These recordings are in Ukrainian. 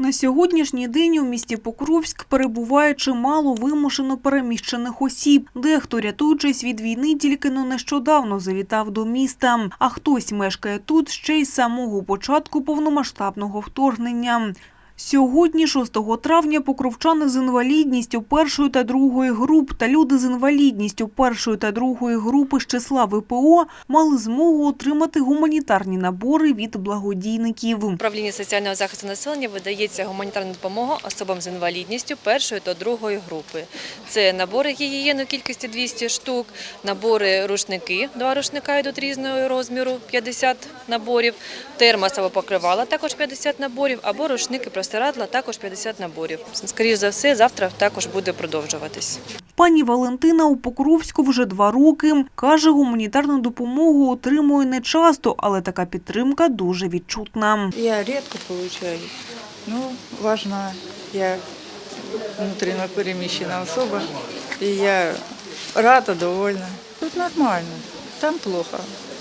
На сьогоднішній день у місті Покровськ перебуває чимало вимушено переміщених осіб. Дехто, рятуючись від війни, тільки но нещодавно завітав до міста, а хтось мешкає тут ще й з самого початку повномасштабного вторгнення. Сьогодні, 6 травня, покровчани з інвалідністю першої та другої груп та люди з інвалідністю першої та другої групи з числа ВПО мали змогу отримати гуманітарні набори від благодійників. Управління соціального захисту населення видається гуманітарна допомога особам з інвалідністю першої та другої групи. Це набори гігієни кількості 200 штук, набори рушники, два рушника йдуть різного розміру, 50 наборів, термос або покривала також 50 наборів, або рушники простирадла також 50 наборів. Скоріше за все, завтра також буде продовжуватись. Пані Валентина у Покровську вже два роки. Каже, гуманітарну допомогу отримує не часто, але така підтримка дуже відчутна. Я редко получаю. Ну, важно, я внутренно перемещена особа, и я рада, довольна. Тут нормально, там плохо,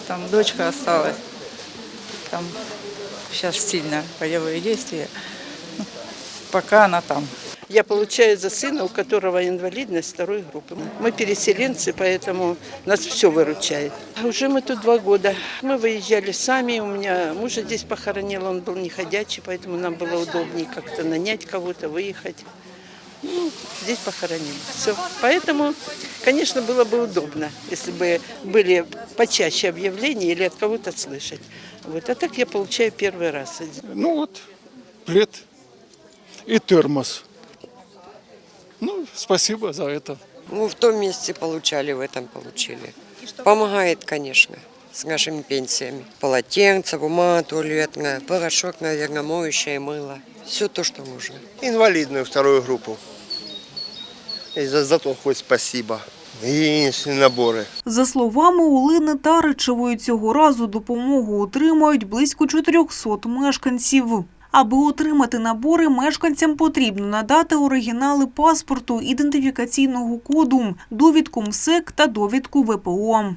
там дочка осталась, там сейчас сильно боевые действия. Пока она там. Я получаю за сына, у которого инвалидность второй группы. Мы переселенцы, поэтому нас все выручает. Уже мы тут два года. Мы выезжали сами, у меня мужа здесь похоронил, он был не ходячий, поэтому нам было удобнее как-то нанять кого-то, выехать. Ну, здесь похоронили. Все. Поэтому, конечно, было бы удобно, если бы были почаще объявления или от кого-то слышать. Вот. А так я получаю первый раз. Ну вот, плед и термос. Ну, спасибо за это. Мы в том месте получали, в этом получили. Помогает, конечно, с нашими пенсиями. Полотенце, бумага туалетная, порошок, наверное, моющее мыло. Все то, что нужно. инвалидную вторую группу. И за, за то хоть спасибо. Гигиеничные наборы. За словами Олени Таричевої, цього разу допомогу отримають близько 400 мешканців. Аби отримати набори, мешканцям потрібно надати оригінали паспорту, ідентифікаційного коду, довідку МСЕК та довідку ВПО.